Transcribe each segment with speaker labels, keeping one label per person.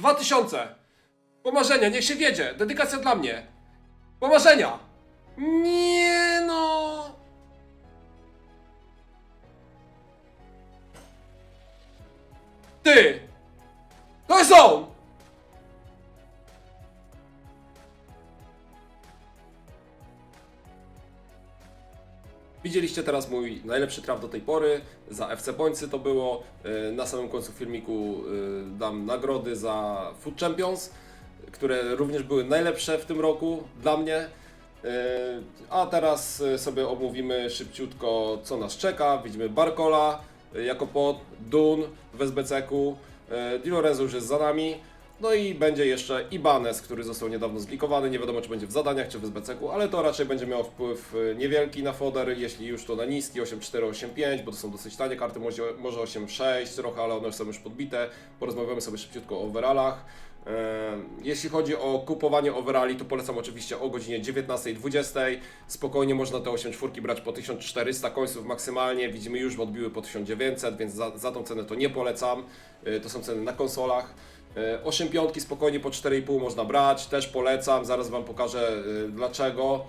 Speaker 1: 2000. Pomarzenia, niech się wiedzie. Dedykacja dla mnie. Pomarzenia. Nie no. Ty. To jest on. Widzieliście teraz mój najlepszy traf do tej pory. Za FC Bońcy to było. Yy, Na samym końcu filmiku yy, dam nagrody za Food Champions, które również były najlepsze w tym roku dla mnie. Yy, A teraz sobie omówimy szybciutko, co nas czeka. Widzimy Barcola jako pod, Dun w SBC-ku, już jest za nami. No i będzie jeszcze Ibanez, który został niedawno zlikowany. Nie wiadomo, czy będzie w zadaniach, czy w SBC-ku, ale to raczej będzie miało wpływ y, niewielki na foder, jeśli już to na niski 8.4, 8.5, bo to są dosyć tanie karty, może, może 8.6 trochę, ale one są już podbite. Porozmawiamy sobie szybciutko o overallach. E, Jeśli chodzi o kupowanie overalli, to polecam oczywiście o godzinie 19.20. Spokojnie można te 8 czwórki brać po 1400 końców maksymalnie. Widzimy już odbiły po 1900, więc za, za tą cenę to nie polecam. E, To są ceny na konsolach. E, 8 piątki spokojnie po 4,5 można brać, też polecam, zaraz Wam pokażę e, dlaczego.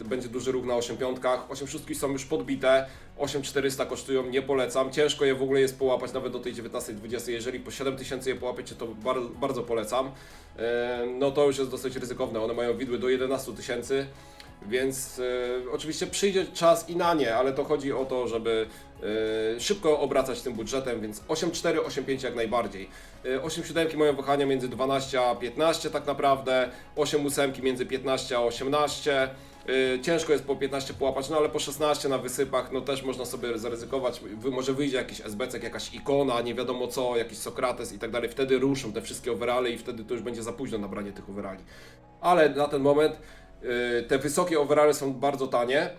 Speaker 1: E, Będzie duży ruch na 8 piątkach. 8 szóstki są już podbite, 8400 kosztują, nie polecam. Ciężko je w ogóle jest połapać nawet do tej 19-20. Jeżeli po 7000 je połapiecie, to bar bardzo polecam. E, No to już jest dosyć ryzykowne, one mają widły do 11 tysięcy. Więc e, oczywiście przyjdzie czas i na nie, ale to chodzi o to, żeby e, szybko obracać tym budżetem, więc 8,4, 8,5 jak najbardziej. E, 8,7 mają wahania między 12 a 15 tak naprawdę, 8,8 między 15 a 18. E, Ciężko jest po 15 połapać, no ale po 16 na wysypach, no też można sobie zaryzykować. Może wyjdzie jakiś SBC, jakaś ikona, nie wiadomo co, jakiś Sokrates i tak dalej. Wtedy ruszą te wszystkie overale i wtedy to już będzie za późno na branie tych overali. Ale na ten moment te wysokie overale są bardzo tanie.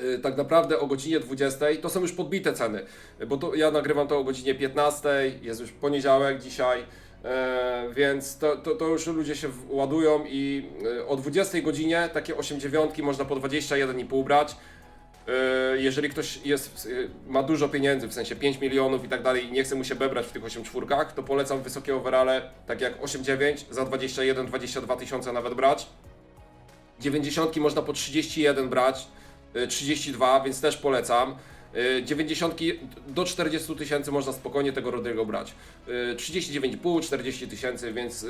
Speaker 1: Y, Tak naprawdę o godzinie 20 to są już podbite ceny, bo to, ja nagrywam to o godzinie 15, jest już poniedziałek dzisiaj, e, więc to, to, to już ludzie się ładują i y, o 20 godzinie takie 8,9 można po 21,5 brać. E, Jeżeli ktoś jest, ma dużo pieniędzy, w sensie 5 milionów i tak dalej, i nie chce mu się bebrać w tych 8 czwórkach, to polecam wysokie overale, tak jak 8,9 za 21-22 tysiące nawet brać. 90 można po 31 brać, 32, więc też polecam. Y, 90 do 40 tysięcy można spokojnie tego Rodrigo brać. Y, 39,5, 40 tysięcy, więc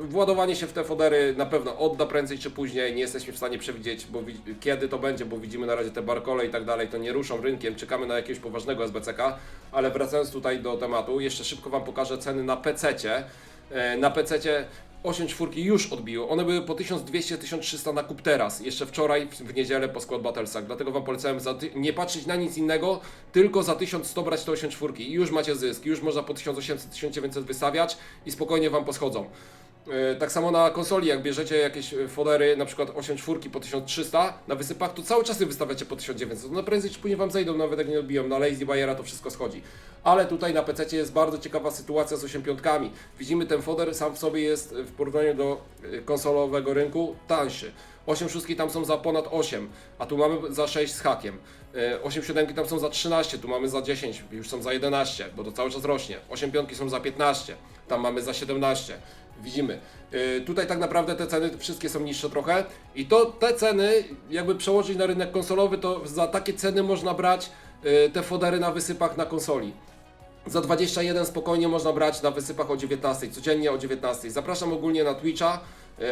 Speaker 1: władowanie się w te fodery na pewno odda prędzej czy później. Nie jesteśmy w stanie przewidzieć, bo kiedy to będzie, bo widzimy na razie te barkole i tak dalej, to nie ruszą rynkiem. Czekamy na jakiegoś poważnego SBCK, ale wracając tutaj do tematu, jeszcze szybko Wam pokażę ceny na PC-cie. E, Na PC-cie 8 czwórki już odbiły. One były po 1200-1300 na kup teraz. Jeszcze wczoraj, w, niedzielę po Squad Battlesach. Dlatego Wam polecałem nie patrzeć na nic innego, tylko za 1100 brać te 8 czwórki. I już macie zysk. Już można po 1800-1900 wystawiać i spokojnie Wam poschodzą. E, Tak samo na konsoli, jak bierzecie jakieś e, fodery, na przykład 8 czwórki po 1300 na wysypach, to cały czas je wystawiacie po 1900. No prędzej czy później Wam zejdą, nawet jak nie odbiją. Na Lazy Buyera to wszystko schodzi. Ale tutaj na PC jest bardzo ciekawa sytuacja z 8 piątkami. Widzimy ten foder sam w sobie jest e, w porównaniu do konsolowego rynku tańszy. 8 szóstki tam są za ponad 8, a tu mamy za 6 z hakiem. E, 8 siódemki tam są za 13, tu mamy za 10, już są za 11, bo to cały czas rośnie. 8 piątki są za 15, tam mamy za 17. Widzimy. Y, Tutaj tak naprawdę te ceny wszystkie są niższe trochę i to te ceny jakby przełożyć na rynek konsolowy to za takie ceny można brać y, te fodery na wysypach na konsoli. Za 21 spokojnie można brać na wysypach o 19, codziennie o 19. Zapraszam ogólnie na Twitcha,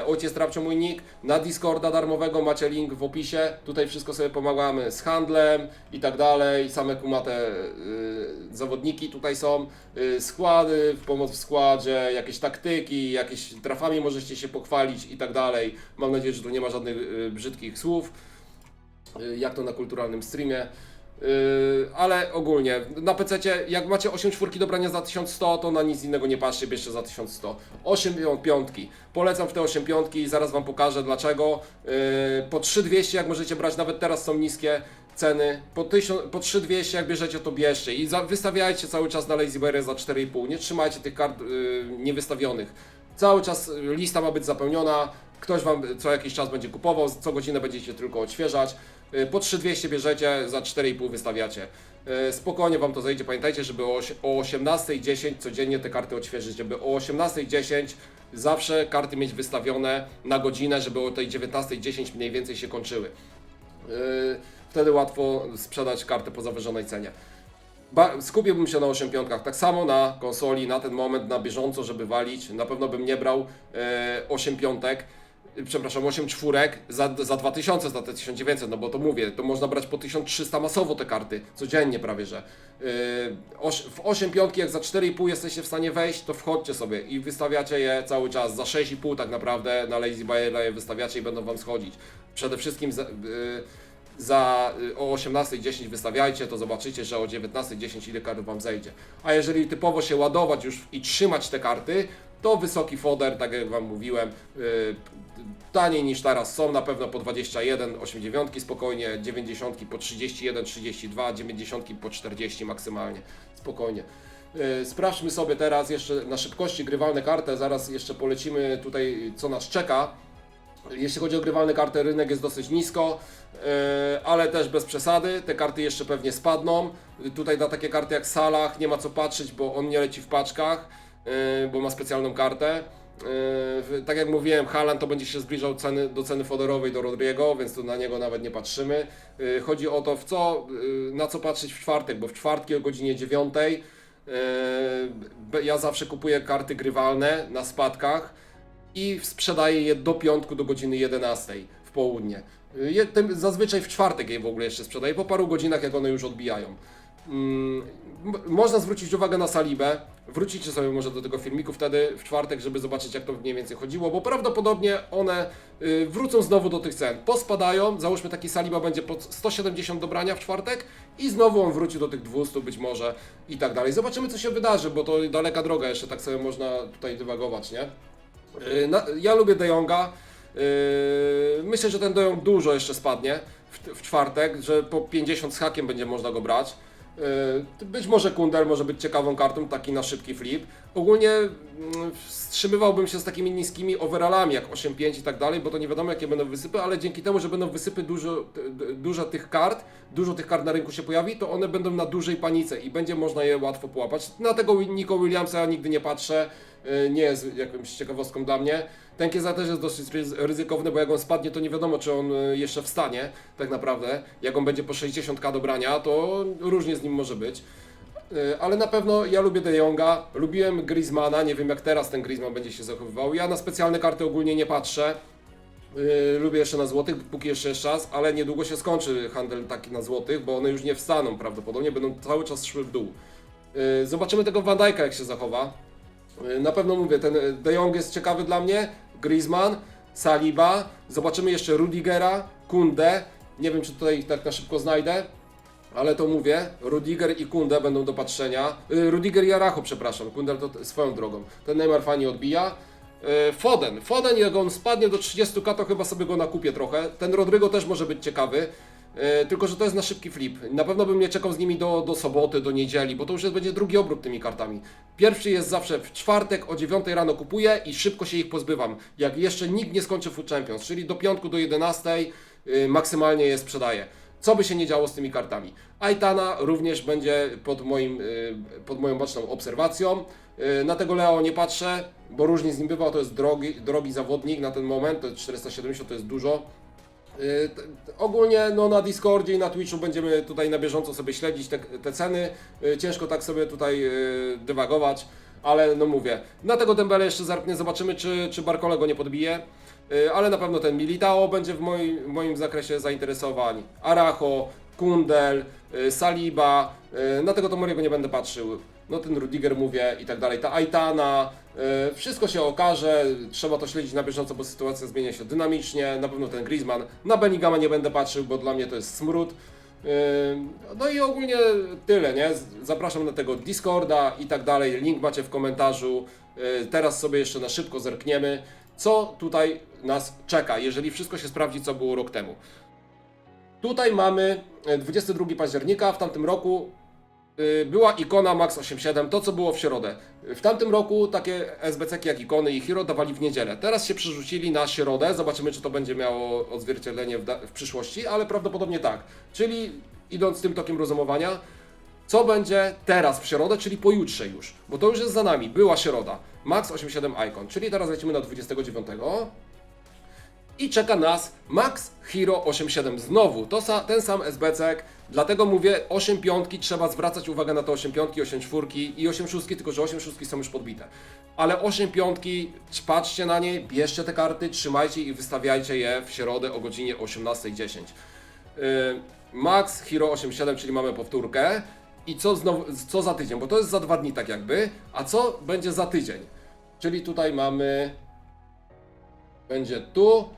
Speaker 1: ojciec Trapcio mój nick, na Discorda darmowego macie link w opisie. Tutaj wszystko sobie pomagamy z handlem i tak dalej. Same kumate y, zawodniki tutaj są, y, składy, pomoc w składzie, jakieś taktyki, jakieś trafami możecie się pochwalić i tak dalej. Mam nadzieję, że tu nie ma żadnych y, brzydkich słów y, jak to na kulturalnym streamie. Yy, ale ogólnie, na PC, jak macie 8 czwórki do brania za 1100, to na nic innego nie patrzcie, bierzcie za 1100. 8 pią- piątki. Polecam w te 8 piątki, zaraz Wam pokażę dlaczego. Yy, po 3200, jak możecie brać, nawet teraz są niskie ceny. Po, 1000, po 3200, jak bierzecie, to bierzcie. I za, wystawiajcie cały czas na Lazy Bear za 4,5. Nie trzymajcie tych kart yy, niewystawionych. Cały czas y, lista ma być zapełniona. Ktoś Wam co jakiś czas będzie kupował, co godzinę będziecie tylko odświeżać. Y, Po 3200 bierzecie, za 4,5 wystawiacie. E, Spokojnie Wam to zejdzie. Pamiętajcie, żeby o osie- o 18.10 codziennie te karty odświeżyć, żeby o 18.10 zawsze karty mieć wystawione na godzinę, żeby o tej 19.10 mniej więcej się kończyły. Yy, Wtedy łatwo sprzedać kartę po zawyżonej cenie. Skupiłbym się na 8 piątkach, tak samo na konsoli, na ten moment, na bieżąco, żeby walić. Na pewno bym nie brał e, 8 piątek, y, przepraszam, 8 czwórek za, za 2000, za te 1900, no bo to mówię, to można brać po 1300 masowo te karty, codziennie prawie, że. Yy, w 8 piątki, jak za 4,5 jesteście w stanie wejść, to wchodźcie sobie i wystawiacie je cały czas. Za 6,5 tak naprawdę na Lazy Buyera je wystawiacie i będą Wam schodzić. Przede wszystkim za, yy, za y, o 18.10 wystawiajcie, to zobaczycie, że o 19.10 ile kart Wam zejdzie. A jeżeli typowo się ładować już i trzymać te karty, to wysoki foder, tak jak Wam mówiłem, y, taniej niż teraz są, na pewno po 21, 89 spokojnie, 90 po 31, 32, 90 po 40 maksymalnie, spokojnie. Y, Sprawdźmy sobie teraz jeszcze na szybkości grywalne kartę, zaraz jeszcze polecimy tutaj co nas czeka. Jeśli chodzi o grywalne karty, rynek jest dosyć nisko, e, ale też bez przesady. Te karty jeszcze pewnie spadną. Tutaj na takie karty jak Salah nie ma co patrzeć, bo on nie leci w paczkach, bo ma specjalną kartę. W- Tak jak mówiłem, Haaland to będzie się zbliżał ceny, do ceny foderowej do Rodriego, więc tu na niego nawet nie patrzymy. E, Chodzi o to, w co, na co patrzeć w czwartek, bo w czwartki o godzinie 9 e, be- ja zawsze kupuję karty grywalne na spadkach i sprzedaję je do piątku do godziny 11 w południe. Zazwyczaj w czwartek je w ogóle jeszcze sprzedaję, po paru godzinach jak one już odbijają. Mm, można zwrócić uwagę na Salibę, wrócicie sobie może do tego filmiku wtedy w czwartek, żeby zobaczyć jak to mniej więcej chodziło, bo prawdopodobnie one y, wrócą znowu do tych cen. Pospadają, załóżmy taki Saliba będzie pod 170 do brania w czwartek i znowu on wróci do tych 200 być może i tak dalej. Zobaczymy co się wydarzy, bo to daleka droga jeszcze, tak sobie można tutaj dywagować, nie? Na, ja lubię De Jonga. Yy, myślę, że ten De Jong dużo jeszcze spadnie w, w czwartek, że po 50 z hakiem będzie można go brać. Yy, być może Kundel może być ciekawą kartą, taki na szybki flip. Ogólnie mm, wstrzymywałbym się z takimi niskimi overallami jak 8-5 i tak dalej, bo to nie wiadomo jakie będą wysypy, ale dzięki temu, że będą wysypy dużo, dużo tych kart, dużo tych kart na rynku się pojawi, to one będą na dużej panice i będzie można je łatwo połapać. Na tego Nico Williamsa ja nigdy nie patrzę, nie jest jakąś ciekawostką dla mnie. Ten Kieza też jest dosyć ryzy- ryzykowny, bo jak on spadnie, to nie wiadomo, czy on y, jeszcze wstanie, tak naprawdę. Jak on będzie po 60k do brania, to różnie z nim może być. Y, Ale na pewno ja lubię De Jonga, lubiłem Griezmana, nie wiem jak teraz ten Griezmann będzie się zachowywał. Ja na specjalne karty ogólnie nie patrzę. Yy, lubię jeszcze na złotych, póki jeszcze jest czas, ale niedługo się skończy handel taki na złotych, bo one już nie wstaną prawdopodobnie, będą cały czas szły w dół. Yy, zobaczymy tego Van Dijk'a jak się zachowa. Yy, Na pewno mówię, ten y, De Jong jest ciekawy dla mnie, Griezmann, Saliba, zobaczymy jeszcze Rudigera, Kunde, nie wiem czy tutaj tak na szybko znajdę, ale to mówię, Rudiger i Kunde będą do patrzenia. Yy, Rudiger i Aracho, przepraszam, Kunde to swoją drogą. Ten Neymar fajnie odbija. Foden, Foden jak on spadnie do 30k to chyba sobie go nakupię trochę. Ten Rodrygo też może być ciekawy. Yy, tylko, że to jest na szybki flip. Na pewno bym nie czekał z nimi do, do soboty, do niedzieli, bo to już jest, będzie drugi obrót tymi kartami. Pierwszy jest zawsze w czwartek o 9 rano kupuję i szybko się ich pozbywam. Jak jeszcze nikt nie skończy Food Champions, czyli do piątku do 11 yy, maksymalnie je sprzedaję. Co by się nie działo z tymi kartami. Aitana również będzie pod, moim, y, pod moją baczną obserwacją. Y, Na tego Leo nie patrzę, bo różnie z nim bywa, to jest drogi, drogi zawodnik na ten moment, to jest 470, to jest dużo. Y, Ogólnie no, na Discordzie i na Twitchu będziemy tutaj na bieżąco sobie śledzić te, te ceny. Y, Ciężko tak sobie tutaj y, dywagować, ale no mówię, na tego Dembele jeszcze zerknę, zobaczymy czy, czy Barcola go nie podbije. Ale na pewno ten Militao będzie w moim, w moim zakresie zainteresowań. Aracho, Kundel, Saliba, na tego Tomoriego nie będę patrzył. No ten Rudiger mówię i tak dalej, ta Aitana, wszystko się okaże, trzeba to śledzić na bieżąco, bo sytuacja zmienia się dynamicznie, na pewno ten Griezmann, na Benigama nie będę patrzył, bo dla mnie to jest smród. Y, No i ogólnie tyle, nie? Zapraszam na tego Discorda i tak dalej, link macie w komentarzu. Y, Teraz sobie jeszcze na szybko zerkniemy, co tutaj nas czeka, jeżeli wszystko się sprawdzi, co było rok temu. Tutaj mamy e, 22 października, w tamtym roku była ikona Max 87, to co było w środę. W tamtym roku takie SBC jak ikony i Hero dawali w niedzielę. Teraz się przerzucili na środę, zobaczymy czy to będzie miało odzwierciedlenie w, w przyszłości, ale prawdopodobnie tak. Czyli idąc tym tokiem rozumowania, Co będzie teraz w środę, czyli pojutrze już, bo to już jest za nami, była środa. Max 87 Icon, czyli teraz lecimy na 29. I czeka nas Max Hero 87 znowu, to sa, ten sam SBC, dlatego mówię 8 piątki, trzeba zwracać uwagę na te 8 piątki, 8 czwórki i 8 szóstki, tylko że 8 szóstki są już podbite. Ale 8 piątki, patrzcie na nie, bierzcie te karty, trzymajcie i wystawiajcie je w środę o godzinie 18.10. Yy, Max Hero 87, czyli mamy powtórkę. I co, znowu, co za tydzień, bo to jest za dwa dni tak jakby, a co będzie za tydzień? Czyli tutaj mamy będzie tu.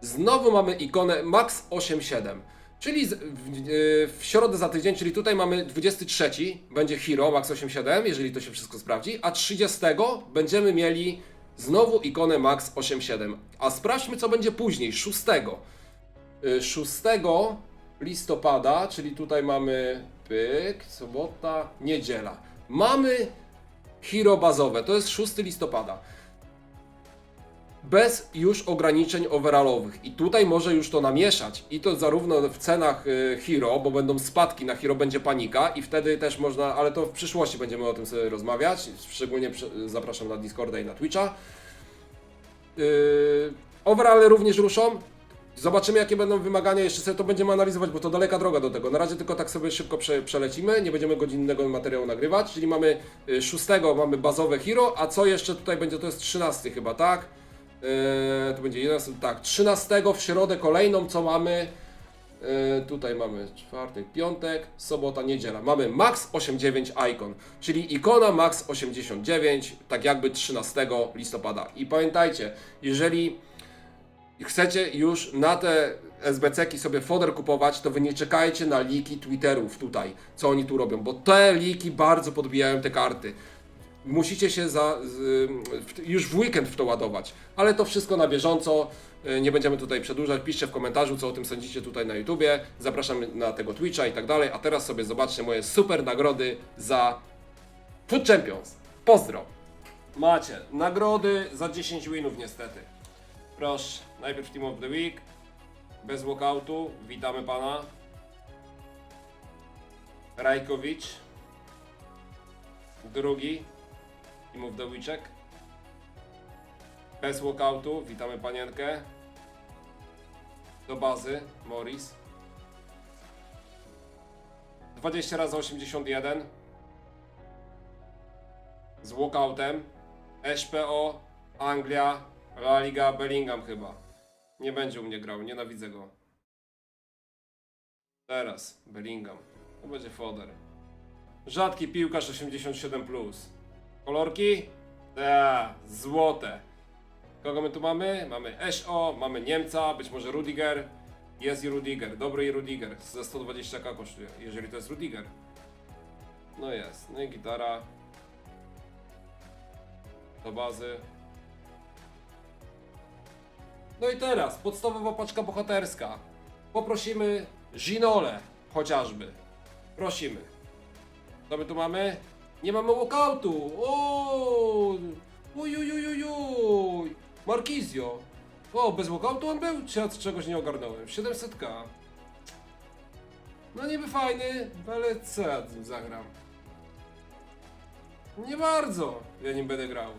Speaker 1: Znowu mamy ikonę Max 87. Czyli z- w, środę za tydzień, czyli tutaj mamy 23, będzie Hero Max 87, jeżeli to się wszystko sprawdzi, a 30 będziemy mieli znowu ikonę Max 87. A sprawdźmy co będzie później, 6. Y, 6 listopada, czyli tutaj mamy pyk, sobota, niedziela. Mamy Hero bazowe, to jest 6 listopada bez już ograniczeń overallowych. I tutaj może już to namieszać. I to zarówno w cenach y, Hero, bo będą spadki na Hero, będzie panika i wtedy też można, ale to w przyszłości będziemy o tym sobie rozmawiać. Szczególnie zapraszam na Discorda i na Twitcha. Yy, overale również ruszą. Zobaczymy jakie będą wymagania, jeszcze sobie to będziemy analizować, bo to daleka droga do tego. Na razie tylko tak sobie szybko prze, przelecimy, nie będziemy godzinnego materiału nagrywać, czyli mamy y, 6 mamy bazowe Hero, a co jeszcze tutaj będzie, to jest 13 chyba, tak? Yy, to będzie 11, tak, 13 w środę kolejną, co mamy? Yy, tutaj mamy czwartek, piątek, sobota, niedziela. Mamy Max 89 Icon, czyli ikona Max 89, tak jakby 13 listopada. I pamiętajcie, jeżeli chcecie już na te SBC-ki sobie foder kupować, to wy nie czekajcie na liki Twitterów tutaj, co oni tu robią, bo te liki bardzo podbijają te karty. Musicie się za, już w weekend w to ładować, ale to wszystko na bieżąco. y, Nie będziemy tutaj przedłużać. Piszcie w komentarzu, co o tym sądzicie tutaj na YouTubie. Zapraszam na tego Twitcha i tak dalej. A teraz sobie zobaczcie moje super nagrody za Food Champions. Pozdro! Macie nagrody za 10 winów niestety. Proszę, najpierw Team of the Week. Bez walkoutu. Witamy pana. Rajkowicz. Drugi. Team of the Weeczek. Bez walkoutu. Witamy panienkę. Do bazy. Morris. 20 razy 81. Z walkoutem. SPO. Anglia. La Liga Bellingham chyba. Nie będzie u mnie grał, nienawidzę go. Teraz Bellingham. To będzie foder. Rzadki piłkarz 87+. Plus. Kolorki? Ta, złote. Kogo my tu mamy? Mamy SO, mamy Niemca, być może Rudiger. Jest i Rudiger, dobry i Rudiger. Za 120k kosztuje, jeżeli to jest Rudiger. No jest, no i gitara. Do bazy. No i teraz, podstawowa paczka bohaterska. Poprosimy Ginole chociażby. Prosimy. Co my tu mamy? Nie mamy walkoutu. O! Uj, uj. Markizio. O, bez walkoutu on był? Czy ja czegoś nie ogarnąłem? 700k. No niby fajny, ale co ja tym zagram? Nie bardzo ja nim będę grał.